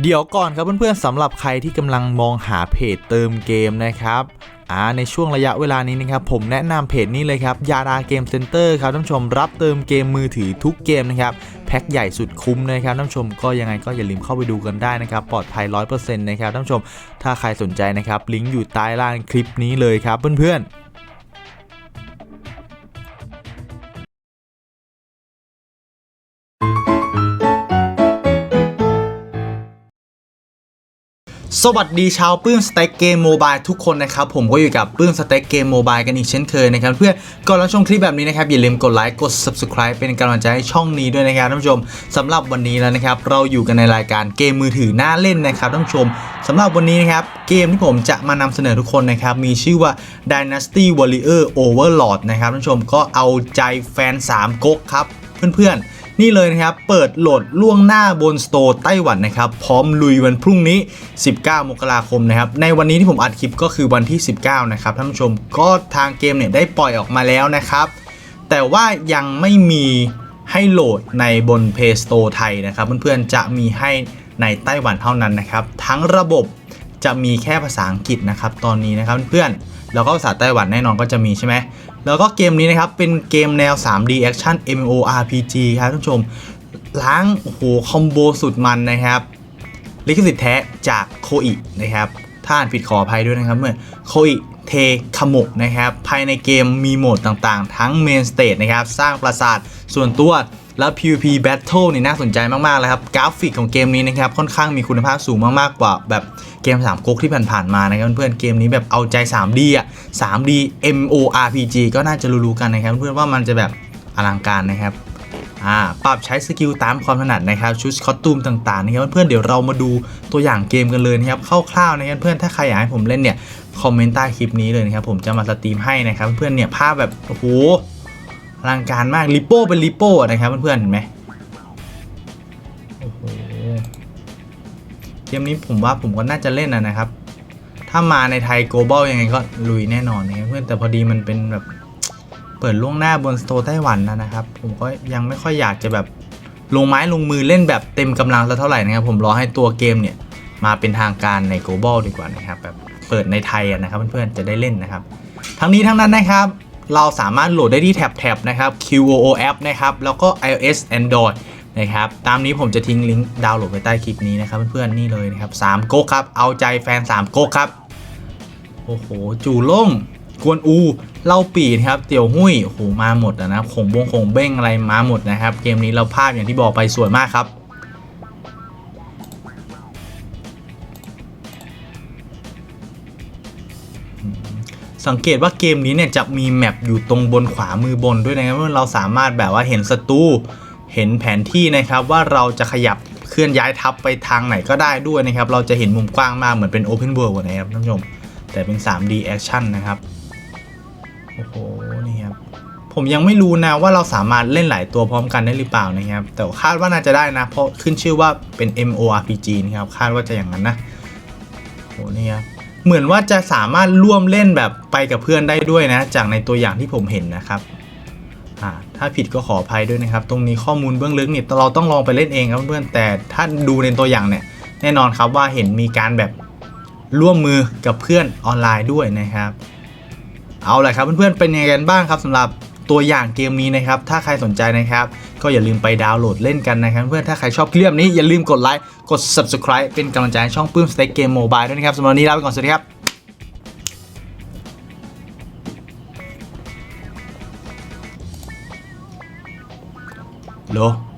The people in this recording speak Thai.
เดี๋ยวก่อนครับเพื่อนๆสำหรับใครที่กำลังมองหาเพจเติมเกมนะครับอ่าในช่วงระยะเวลานี้นะครับผมแนะนำเพจนี้เลยครับยาดาเกมเซ็นเตอร์ครับท่านผู้ชมรับเติมเกมมือถือทุกเกมนะครับแพ็คใหญ่สุดคุ้มนะครับท่านผู้ชมก็ยังไงก็อย่าลืมเข้าไปดูกันได้นะครับปลอดภัย 100%นะครับท่านผู้ชมถ้าใครสนใจนะครับลิงก์อยู่ใต้ล่างคลิปนี้เลยครับเพื่อนๆ สวัสดีชาวปื้มสเต็กเกมโมบายทุกคนนะครับ ผมก็อยู่กับปื้มสเต็กเกมโมบายกันอีกเช่นเคยนะครับ เพื่อนก่อนรับชมคลิปแบบนี้นะครับ อย่าลืมกดไลค์กด subscribe เป็นกำลังใจให้ช่องนี้ด้วยนะครับท่านผู้ชมสำหรับวันนี้แล้วนะครับ เราอยู่กันในรายการเกมมือถือน่าเล่นนะครับท่านผู้ชมสำหรับวันนี้นะครับเกมที่ผมจะมานำเสนอทุกคนนะครับมีชื่อว่า Dynasty Warrior Overlord นะครับท่านผู้ชมก็เอาใจแฟน3ก๊กครับเพื่อนๆ นี่เลยนะครับ เปิดโหลดล่วงหน้าบนสโตร์ไต้หวันนะครับ พร้อมลุยวันพรุ่งนี้ 19 มกราคมนะครับ ในวันนี้ที่ผมอัดคลิปก็คือวันที่ 19 นะครับท่านผู้ชม ก็ทางเกมเนี่ยได้ปล่อยออกมาแล้วนะครับ แต่ว่ายังไม่มีให้โหลดในบน Play Store ไทยนะครับ เพื่อนๆ จะมีให้ในไต้หวันเท่านั้นนะครับ ทั้งระบบจะมีแค่ภาษาอังกฤษนะครับ ตอนนี้นะครับเพื่อนๆ แล้วก็ภาษาไต้หวันแน่นอนก็จะมีใช่ไหมแล้วก็เกมนี้นะครับ เป็นเกมแนว 3D Action MMORPG ครับท่านผู้ชม ล้างโอ้โหคอมโบสุดมันนะครับ ลิขสิทธิ์แท้จากโคอินะครับ ถ้าอ่านผิดขออภัยด้วยนะครับเมื่อโคอิเทคโมกนะครับ ภายในเกมมีโหมดต่างๆ ทั้ง Main Stage นะครับ สร้างปราสาทส่วนตัว แล้ว PVP Battle นี่น่าสนใจมากๆเลยครับ กราฟิกของเกมนี้นะครับ ค่อนข้างมีคุณภาพสูงมากๆกว่าแบบเกม3ก๊กที่ผ่านๆมานะครับเพื่อนๆเกมนี้แบบเอาใจ 3D อะ 3D MORPG ก็น่าจะรู้ๆกันนะครับ เพื่อนๆว่ามันจะแบบอลังการนะครับอ่าปรับใช้สกิลตามความถนัดนะครับชุดคอสตูมต่างๆนะครับเพื่อนๆเดี๋ยวเรามาดูตัวอย่างเกมกันเลยนะครับคร่าวๆนะครับเพื่อนถ้าใครอยากให้ผมเล่นเนี่ยคอมเมนต์ใต้คลิปนี้เลยนะครับผมจะมาสตรีมให้นะครับเพื่อนๆเนี่ยภาพแบบโอ้โห ลังการมากลิโป้เป็นลิโป้นะครับเพื่อนๆเห็นไหมโอ้โหเกมนี้ผมว่าผมก็น่าจะเล่นนะนะครับ ถ้ามาในไทยโกลบอลยังไงก็ลุยแน่นอนนะเพื่อนแต่พอดีมันเป็นแบบเปิดล่วงหน้าบนสโตร์ไต้หวันนะนะครับ ผมก็ยังไม่ค่อยอยากจะแบบลงไม้ลงมือเล่นแบบเต็มกำลังสักเท่าไหร่นะครับ ผมรอให้ตัวเกมเนี่ยมาเป็นทางการใน global ดีกว่านะครับแบบเปิดในไทยนะครับเพื่อนๆจะได้เล่นนะครับ ทั้งนี้ทั้งนั้นนะครับ เราสามารถโหลดได้ที่แท็บๆนะครับ QOO app นะครับแล้วก็ iOS Android นะครับตามนี้ผมจะทิ้งลิงก์ดาวน์โหลดไว้ใต้คลิปนี้นะครับเพื่อนๆนี่เลยนะครับ3โก๊กครับ เอาใจแฟน 3 โก๊กครับ โอ้โห จู่ล่งกวนอูเล่าปีนะครับ เตี่ยวหุ้ยโอ้โหมาหมดอะนะขงบงขงเบ้งอะไรมาหมดนะครับ เกมนี้เราภาพอย่างที่บอกไปสวยมากครับ สังเกตว่าเกมนี้เนี่ยจะมีแมปอยู่ตรงบนขวามือบนด้วยนะครับว่าเราสามารถแบบว่าเห็นศัตรูเห็นแผนที่นะครับว่าเราจะขยับเคลื่อนย้ายทัพไปทางไหนก็ได้ด้วยนะครับ เราจะเห็นมุมกว้างมากเหมือนเป็น Open World นะครับท่านผู้ชม แต่เป็น 3D Action นะครับ โอ้โห นี่ครับ ผมยังไม่รู้นะว่าเราสามารถเล่นหลายตัวพร้อมกันได้หรือเปล่านะครับ แต่คาดว่าน่าจะได้นะ เพราะขึ้นชื่อว่าเป็น MORPG นะครับ คาดว่าจะอย่างนั้นนะโอ้โห นี่ครับ เหมือนว่าจะสามารถร่วมเล่นแบบไปกับเพื่อนได้ด้วยนะ จากในตัวอย่างที่ผมเห็นนะครับอ่าถ้าผิดก็ขออภัยด้วยนะครับ ตรงนี้ข้อมูลเบื้องลึกเนี่ยเราต้องลองไปเล่นเองครับเพื่อนแต่ถ้าดูในตัวอย่างเนี่ยแน่นอนครับว่าเห็นมีการแบบร่วมมือกับเพื่อนออนไลน์ด้วยนะครับ เอาละครับเพื่อนๆเป็นยังไงกันบ้างครับสำหรับ ตัวอย่างเกมนี้นะครับ ถ้าใครสนใจนะครับ ก็อย่าลืมไปดาวน์โหลดเล่นกันนะครับ เพื่อนถ้าใครชอบคลิปแบนี้อย่าลืมกดไลค์กด subscribe เป็นกำลังใจให้ช่องปื้มสเต็กเกมโมบายด้วยนะครับสำหรับวันนี้ลาไปก่อนสวัสดีครับโล